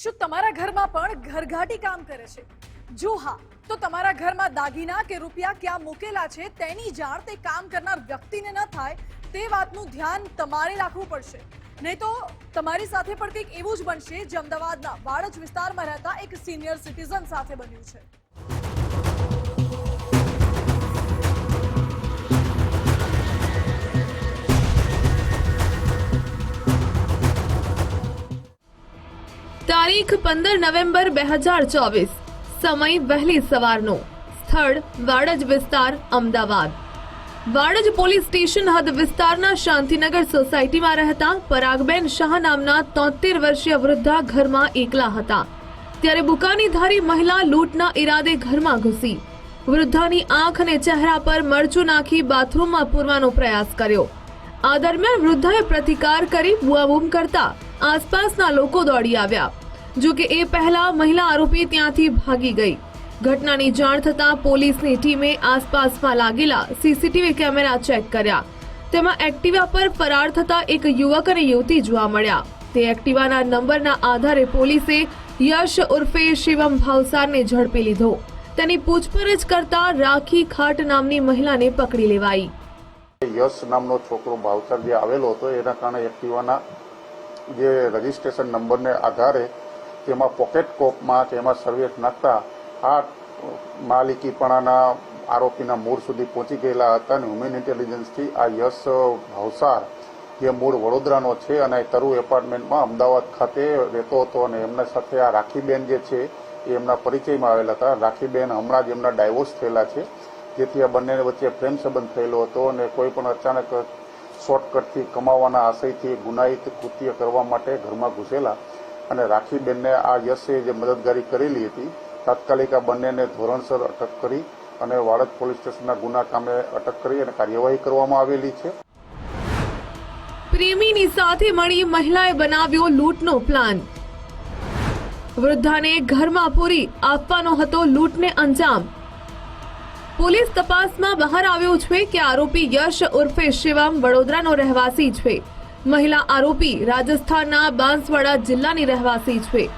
શું તમારા ઘરમાં પણ ઘરઘાટી કામ કરે છે? જો હા, તો તમારા ઘરમાં દાગીના કે રૂપિયા ક્યાં મૂકેલા છે તેની જાણ તે કામ કરનાર વ્યક્તિને ન થાય તે વાતનું ધ્યાન તમારે રાખવું પડશે. નહીં તો તમારી સાથે પણ કંઈક એવું જ બનશે જે અમદાવાદના વાડજ વિસ્તારમાં રહેતા એક સિનિયર સિટીઝન સાથે બન્યું છે. તારીખ પંદર નવેમ્બર બે હજાર ચોવીસ. સમય વહેલી સવારનો. સ્થળ વાડજ વિસ્તાર, અમદાવાદ. વાડજ પોલીસ સ્ટેશન હદ વિસ્તારના શાંતિનગર સોસાયટીમાં રહેતા પરાગબેન શાહ નામના તોતેર વર્ષીય વૃદ્ધા ઘરમાં એકલા હતા. ત્યારે બુકાની ધારી મહિલા લૂંટના ઈરાદે ઘરમાં ઘૂસી. વૃદ્ધાની આંખ અને ચહેરા પર મરચું નાખી બાથરૂમમાં પૂરવાનો પ્રયાસ કર્યો. આ દરમિયાન વૃદ્ધાએ પ્રતિકાર કરી બુઆબૂમ કરતા આસપાસના લોકો દોડી આવ્યા. જો કે એ પહેલા મહિલા આરોપી ત્યાંથી ભાગી ગઈ. ઘટનાની જાણ થતાં પોલીસની ટીમે આસપાસમાં લાગેલા સીસીટીવી કેમેરા ચેક કર્યા. તેમાં એક્ટિવા પર ફરાર થતા એક યુવક અને યુવતી જોવા મળ્યા. તે એક્ટિવાના નંબરના આધારે પોલીસે યશ ઉર્ફે શિવમ ભાવસારને ઝડપી લીધો. તેની પૂછપરછ કરતા રાખી ખાટ નામની મહિલાને પકડી લેવાઈ. યશ નામનો છોકરો ભાવસર જે આવેલો હતો, એના કારણે એક્ટિવાના જે રજીસ્ટ્રેશન નંબરને આધારે તેમાં પોકેટ કોપમાં કે એમાં સર્વિસ નાખતા આ માલિકીપણાના આરોપીના મૂળ સુધી પહોંચી ગયેલા હતા અને હ્યુમન ઇન્ટેલિજન્સથી આ યશ ભાવસાર, જે મૂળ વડોદરાનો છે અને તરુ એપાર્ટમેન્ટમાં અમદાવાદ ખાતે રહેતો હતો અને એમના સાથે આ રાખીબેન જે છે એ એમના પરિચયમાં આવેલા હતા. રાખીબેન હમણાં જ એમના ડાયવોર્સ થયેલા છે. જેથી આ બંને વચ્ચે પ્રેમ સંબંધ થયેલો હતો અને કોઈ પણ અચાનક શોર્ટકટથી કમાવાના આશયથી ગુનાહિત કૃત્ય કરવા માટે ઘરમાં ઘૂસેલા. અને રાખીબેનને આ યશે જે મદદગારી કરેલી હતી, તાત્કાલિક આ બંનેને ધોરણસર અટક કરી અને વાડજ પોલીસ સ્ટેશનના ગુના કામે અટક કરી અને કાર્યવાહી કરવામાં આવેલી છે. પ્રેમીની સાથે મળી મહિલાએ બનાવ્યો લૂંટનો પ્લાન. વૃદ્ધાને ઘરમાં પૂરી આપવાનો હતો લૂંટને અંજામ. પોલીસ તપાસમાં બહાર આવ્યું છે કે આરોપી યશ ઉર્ફે શિવમ વડોદરાનો રહેવાસી છે. મહિલા આરોપી રાજસ્થાનના બાંસવાડા જિલ્લાની રહેવાસી છે.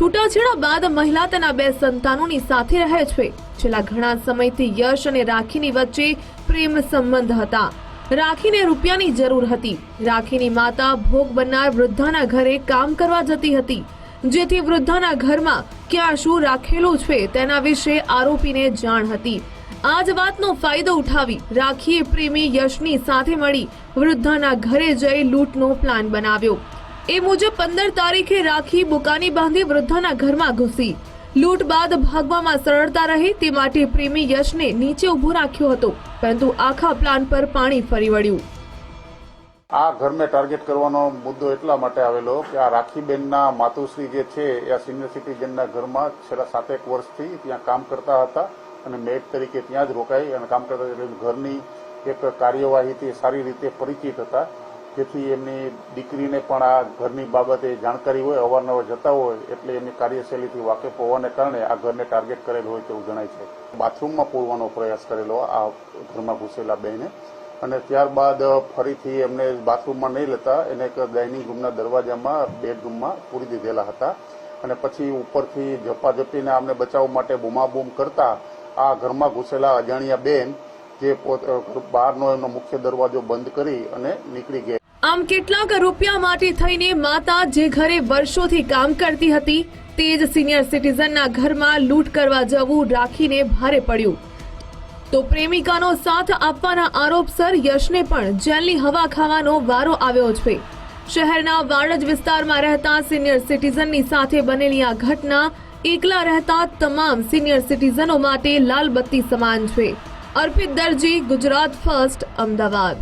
છૂટાછેડા બાદ મહિલા તેના બે સંતાનોની સાથે રહે છે. છેલ્લા ઘણા સમયથી યશ અને રાખીની વચ્ચે પ્રેમ સંબંધ હતા. રાખીને રૂપિયાની જરૂર હતી. રાખીની માતા ભોગ બનનાર વૃદ્ધાના ઘરે કામ કરવા જતી હતી. જેથી વૃદ્ધાના ઘરમાં ક્યાં શું રાખેલું છે તેના વિશે આરોપીને જાણ હતી. આ જ વાતનો ફાયદો ઉઠાવી રાખીએ પ્રેમી યશની સાથે મળી વૃદ્ધાના ઘરે જઈ લૂંટનો પ્લાન બનાવ્યો. એ મુજબ પંદર તારીખે રાખી બુકાની બાંધી વૃદ્ધાના ઘરમાં ઘૂસી. લૂંટ બાદ ભાગવામાં સરળતા રહે તે માટે પ્રેમી યશને નીચે ઊભો રાખ્યો હતો, પરંતુ આખા પ્લાન પર પાણી ફરી વળ્યું. આ ઘરને ટાર્ગેટ કરવાનો મુદ્દો એટલા માટે આવેલો કે આ રાખીબેનના માતુશ્રી જે છે એ સિનિયર સિટીઝનના ઘરમાં છેલ્લા સાતેક વર્ષથી ત્યાં કામ કરતા હતા. અને મેડ તરીકે ત્યાં જ રોકાઈ અને કામ કરતા એટલે ઘરની એક કાર્યવાહીથી સારી રીતે પરિચિત હતા. જેથી એમની દીકરીને પણ આ ઘરની બાબતે જાણકારી હોય, અવારનવાર જતા હોય, એટલે એમની કાર્યશૈલીથી વાકેફ હોવાને કારણે આ ઘરને ટાર્ગેટ કરેલ હોય તેવું જણાય છે. બાથરૂમમાં પૂરવાનો પ્રયાસ કરેલો આ ઘરમાં ઘૂસેલા બેને અને ત્યારબાદ ફરીથી એમને બાથરૂમમાં નહીં લેતા, એને એક ડાઇનિંગ રૂમના દરવાજામાં, બેડરૂમમાં પૂરી દીધેલા હતા. અને પછી ઉપરથી ઝપાઝપીને આમને બચાવવા માટે બૂમાબૂમ કરતા આ ઘરમાં ઘૂસેલા અજાણ્યા બેન જે બહારનો એમનો મુખ્ય દરવાજો બંધ કરી અને નીકળી ગયા. આમ કેટલાક રૂપિયા માટે થઈને માતા જે ઘરે વર્ષોથી કામ કરતી હતી, તે જ સિનિયર સિટીઝનના ઘરમાં લૂંટ કરવા જવું રાખીને ભારે પડ્યું. તો પ્રેમિકાનો સાથ આપવાના આરોપસર યશને પણ જેલની હવા ખાવાનો વારો આવ્યો છે શહેરના વાડજ વિસ્તારમાં રહેતા સિનિયર સિટીઝનની સાથે બનેલી આ ઘટના એકલા રહેતા તમામ સિનિયર સિટીઝનો માટે લાલબત્તી સમાન છે. અર્પિત દરજી ગુજરાત ફર્સ્ટ અમદાવાદ.